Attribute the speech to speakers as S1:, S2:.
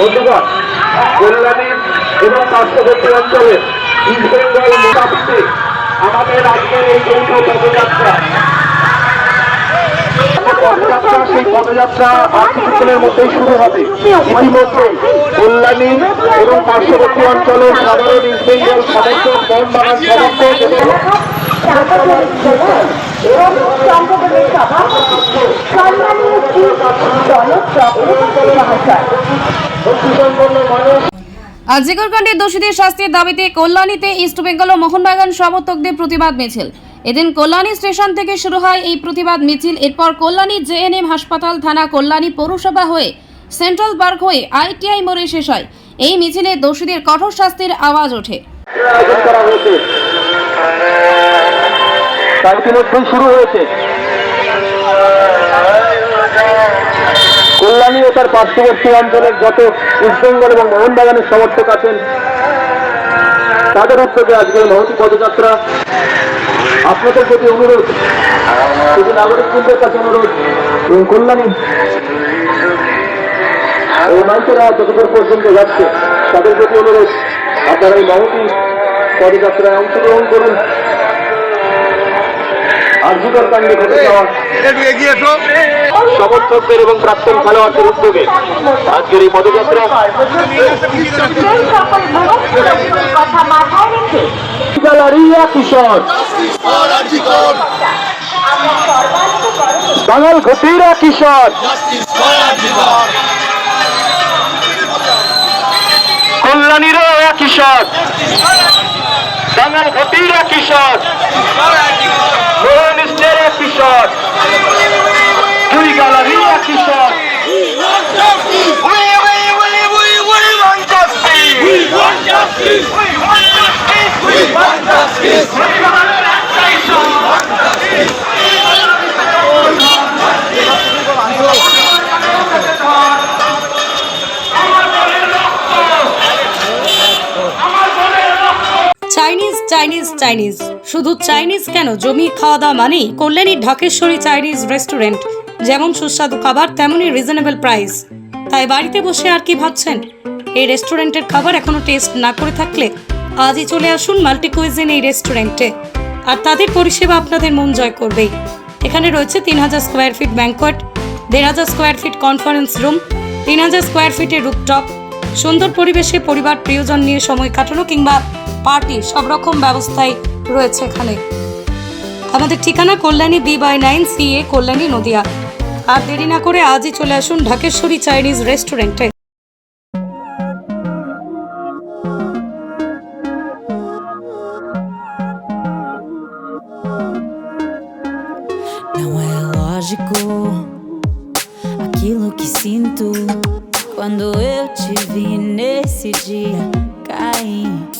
S1: বন্ধুগণ এবং পার্শ্ববর্তী অঞ্চলের ইস্ট বেঙ্গল মোটামুটি আমাদের আজকের এই সেই পদযাত্রা আর মধ্যেই শুরু হবে। ইতিমধ্যে কল্যাণী এবং পার্শ্ববর্তী অঞ্চলের সাধারণ ইস্ট বেঙ্গল সমর্থক মোহনবাগান এবং
S2: এবং সংগঠনের সভাপতি, সম্মানীয়
S3: আজিকর দোষীদের শাস্তির দাবিতে কল্যাণীতে ইস্টবেঙ্গল ও মোহনবাগান সমর্থকদের প্রতিবাদ মিছিল। এদিন কল্যাণী স্টেশন থেকে শুরু হয় এই প্রতিবাদ মিছিল। এরপর কল্যাণী জেএনএম হাসপাতাল থানা কল্যাণী পৌরসভা হয়ে সেন্ট্রাল পার্ক হয়ে আইটিআই মোড়ে শেষ হয়। এই মিছিলে দোষীদের কঠোর শাস্তির আওয়াজ ওঠে।
S1: শুরু হয়েছে। তার পার্শ্ববর্তী অঞ্চলের যত ইস্টবেঙ্গল এবং মোহনবাগানের সমর্থক আছেন, তাদের উদ্যোগে আজকের মহতি পদযাত্রা। আপনাদের প্রতি অনুরোধ, শুধু নাগরিকদের কাছে অনুরোধ এবং কল্যাণী এই মানুষেরা যতদূর পর্যন্ত যাচ্ছে, তাদের প্রতি অনুরোধ, আপনারা এই মহতি পদযাত্রায় অংশগ্রহণ করুন। কাণ্ডে ঘটে যাওয়া সমর্থকদের এবং প্রাক্তন খেলোয়াড়দের উদ্যোগে আজকের এই পদযাত্রা কিশোর বাঙাল ঘটিরা কিশোর। কল্যাণীরও এক কিশোর। বাঙাল ঘটিরা কিশোর মোহনিষ্ঠের এক কিশোর দুই গ্যালারিয়া কিশোর।
S3: Chinese Chinese. শুধু চাইনিজ কেন, জমি খাওয়া দাওয়া মানেই কল্যাণী ঢাকেশ্বরী চাইনিজ রেস্টুরেন্ট। যেমন সুস্বাদু খাবার, তেমনই রিজনেবল প্রাইস তাই বাড়িতে বসে আর কি ভাবছেন? এই রেস্টুরেন্টের খাবার এখনও টেস্ট না করে থাকলে আজই চলে আসুন মাল্টি কুইজিন এই রেস্টুরেন্টে। আর তাদের পরিষেবা আপনাদের মন জয় করবেই। এখানে রয়েছে তিন হাজার স্কোয়ার ফিট ব্যাঙ্কোয়েট দেড় হাজার স্কোয়ার ফিট কনফারেন্স রুম তিন হাজার স্কোয়ার ফিটের রুপটপ সুন্দর পরিবেশে পরিবার প্রিয়জন নিয়ে সময় কাটানো কিংবা পার্টি, সব রকম ব্যবস্থাই রয়েছে এখানে। আমাদের ঠিকানা Kalyani B by nine, C A Kalyani Nadia. আর দেরি না করে আজই চলে আসুন ঢাকেশ্বরী চাইনিজ রেস্টুরেন্টে।
S4: Aquilo que sinto quando eu te vi nesse dia cair.